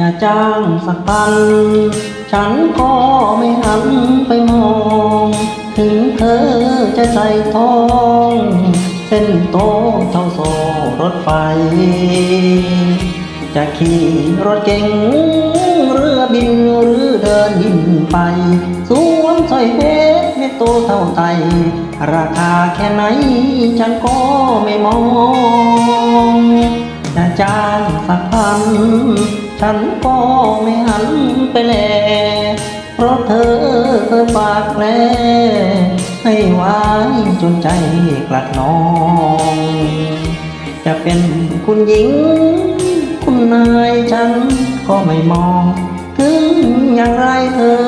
จะจ้างสักพัน ฉันก็ไม่หันไปมอง ถึงเธอจะใส่ทอง เส้นโตเท่าโซรถไฟ จะขี่รถเก๋งเรือบินหรือเดินดินไปสวมสร้อยเพชรเม็ดโตเท่าไทยราคาแค่ไหนฉันก็ไม่มอง จะจ้างสักพัน ฉันก็ไม่หันไปแล เพราะเธอเคยฝากแลให้ไว้จนใจกลัดนอง จะเป็นคุณหญิง คุณนายฉันก็ไม่มอง ถึงอย่างไรเธอ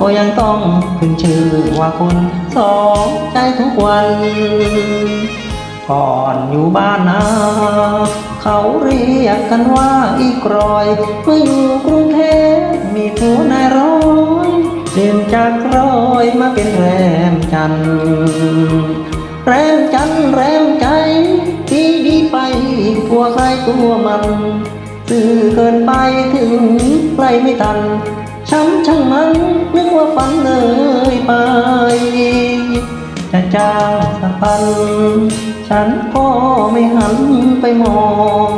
ก็ยังต้องขึ้นชื่อว่าคนสองใจทุกวัน ก่อนอยู่บ้านนา เขาเรียกกันว่าอีกรอยเมื่ออยู่กรุงเทพมีผัวนายร้อยเปลี่ยนจากร้อยมาเป็นแรมจัน แรมจันแรมใจดีดีไปตัวใครตัวมันซื่อเกินไปถึงใกล้ไม่ทันช้ำช่างมันนึกว่าฝันเลย จะจ้างสักพัน ฉันก็ไม่หันไปมอง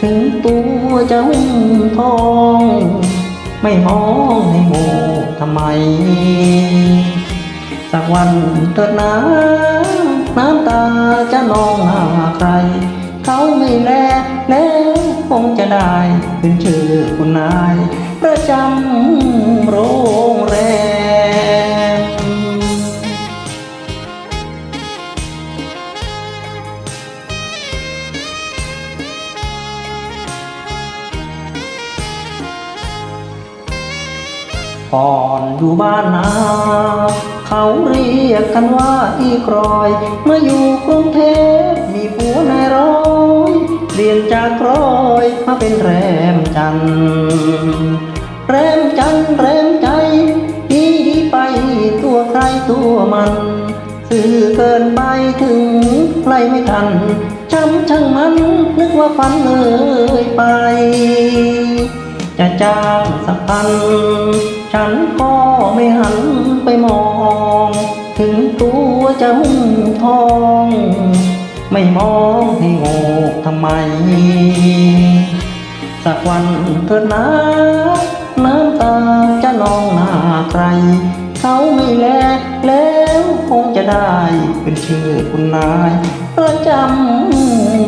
ถึงตัวจะหุ้มทอง ไม่มองให้โง่ทำไม สักวันเถิดนะน้ำตาจะนองหาใคร เขาไม่แลแล้วคงจะได้เป็นชื่อคุณนายประจำ ก่อนอยู่บ้านนาเขาเรียกกันว่าอีกรอยเมื่ออยู่กรุงเทพมีผัวนายร้อยเปลี่ยนจากร้อยมาเป็นแรมจันแรมจันแรมใจดีดีไปตัวใครตัวมันสื่อเกินไปถึงใครไม่ทันช้ำช่างมันนึกว่าฝันเลยไป จะจ้างสักพัน ฉันก็ไม่หันไปมอง ถึงตัวจะหุ้มทอง ไม่มองให้โง่ทำไม สักวันเถิดนะน้ำตาจะนองหน้าใคร เขาไม่แลแล้วคงจะได้เป็นชื่อคุณนาย ประจำ